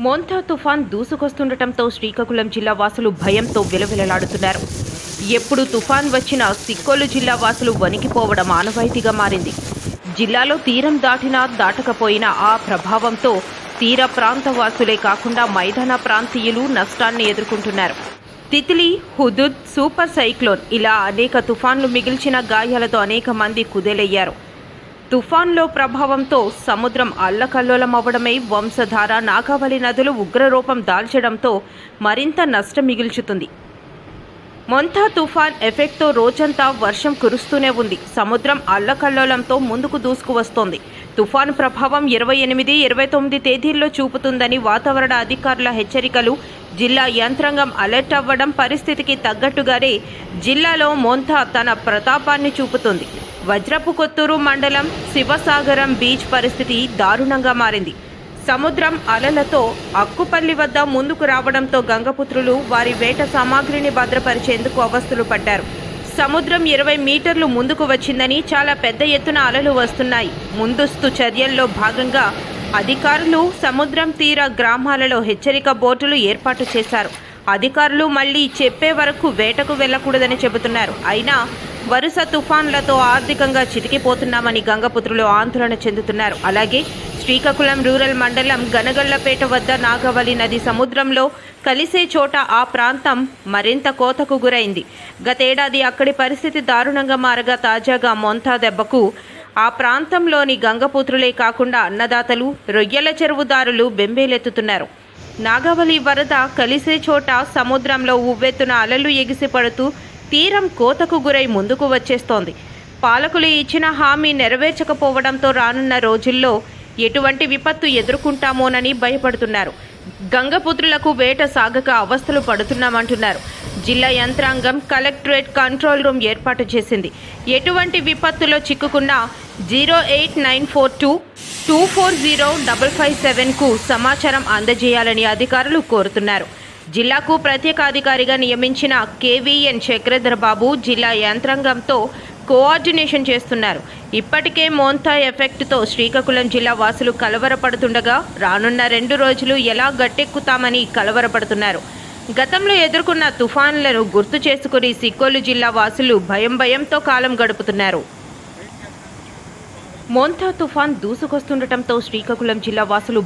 మోంతా తుఫాన్ దూసుకొస్తుండటంతో శ్రీకాకుళం జిల్లా వాసులు భయంతో విలవిలలాడుతున్నారు. ఎప్పుడు తుఫాన్ వచ్చినా సిక్కోలు జిల్లా వాసులు వణికిపోవడం ఆనవాయితీగా మారింది. జిల్లాలో తీరం దాటినా దాటకపోయినా ఆ ప్రభావంతో తీర ప్రాంత వాసులే కాకుండా మైదాన ప్రాంతీయులు నష్టాన్ని ఎదుర్కొంటున్నారు. తిత్లీ హుదుద్ సూపర్ సైక్లోన్ ఇలా అనేక తుఫాన్లు మిగిల్చిన గాయాలతో అనేక మంది కుదేలయ్యారు. తుఫాన్లో ప్రభావంతో సముద్రం అల్లకల్లోలం అవ్వడమై వంశధార నాగావళి నదులు ఉగ్రరూపం దాల్చడంతో మరింత నష్టం మిగిల్చుతుంది. మొంతా తుఫాన్ ఎఫెక్ట్తో రోజంతా వర్షం కురుస్తూనే ఉంది. సముద్రం అల్లకల్లోలంతో ముందుకు దూసుకువస్తోంది. తుఫాన్ ప్రభావం ఇరవై ఎనిమిది ఇరవై తొమ్మిది తేదీల్లో చూపుతుందని వాతావరణ అధికారుల హెచ్చరికలు జిల్లా యంత్రాంగం అలర్ట్ అవ్వడం పరిస్థితికి తగ్గట్టుగానే జిల్లాలో మొంతా తన ప్రతాపాన్ని చూపుతుంది. వజ్రపు కొత్తూరు మండలం శివసాగరం బీచ్ పరిస్థితి దారుణంగా మారింది. సముద్రం అలలతో అక్కుపల్లి వద్ద ముందుకు రావడంతో గంగపుత్రులు వారి వేట సామాగ్రిని భద్రపరిచేందుకు అవస్థలు పడ్డారు. సముద్రం ఇరవై మీటర్లు ముందుకు వచ్చిందని చాలా పెద్ద ఎత్తున అలలు వస్తున్నాయి. ముందస్తు చర్యల్లో భాగంగా అధికారులు సముద్రం తీర గ్రామాలలో హెచ్చరిక బోటులు ఏర్పాటు చేశారు. అధికారులు మళ్ళీ చెప్పే వరకు వేటకు వెళ్ళకూడదని చెబుతున్నారు. అయినా వరుస తుఫాన్లతో ఆర్థికంగా చితికిపోతున్నామని గంగపుత్రులు ఆందోళన చెందుతున్నారు. అలాగే శ్రీకాకుళం రూరల్ మండలం గనగళ్ళపేట వద్ద నాగవల్లి నది సముద్రంలో కలిసే చోట ఆ ప్రాంతం మరింత కోతకు గురైంది. గతేడాది అక్కడి పరిస్థితి దారుణంగా మారగా తాజాగా మొంతా దెబ్బకు ఆ ప్రాంతంలోని గంగపుత్రులే కాకుండా అన్నదాతలు రొయ్యల చెరువుదారులు బెంబేలెత్తుతున్నారు. నాగవలి వరద కలిసే చోట సముద్రంలో ఉవ్వెత్తున అలలు ఎగిసిపడుతూ తీరం కోతకు గురై ముందుకు వచ్చేస్తోంది. పాలకులు ఇచ్చిన హామీ నెరవేర్చకపోవడంతో రానున్న రోజుల్లో ఎటువంటి విపత్తు ఎదుర్కొంటామోనని భయపడుతున్నారు. గంగపుత్రులకు వేట సాగక అవస్థలు పడుతున్నామంటున్నారు. జిల్లా యంత్రాంగం కలెక్టరేట్ కంట్రోల్ రూమ్ ఏర్పాటు చేసింది. ఎటువంటి విపత్తులో చిక్కుకున్నా zero eight nine four two two four zero double five సెవెన్కు సమాచారం అందజేయాలని అధికారులు కోరుతున్నారు. జిల్లాకు ప్రత్యేక అధికారిగా నియమించిన కేవీఎన్ చక్రధర్ బాబు జిల్లా యంత్రాంగంతో కోఆర్డినేషన్ చేస్తున్నారు. ఇప్పటికే మోంతా ఎఫెక్ట్తో శ్రీకాకుళం జిల్లా వాసులు కలవరపడుతుండగా రానున్న రెండు రోజులు ఎలా గట్టెక్కుతామని కలవరపడుతున్నారు. గతంలో ఎదుర్కొన్న తుఫాన్లను గుర్తు చేసుకుని సిక్కోలు జిల్లా వాసులు భయం భయంతో కాలం గడుపుతున్నారు. మోంతా తుఫాన్ దూసుకొస్తుండటంతో శ్రీకాకుళం జిల్లా వాసులు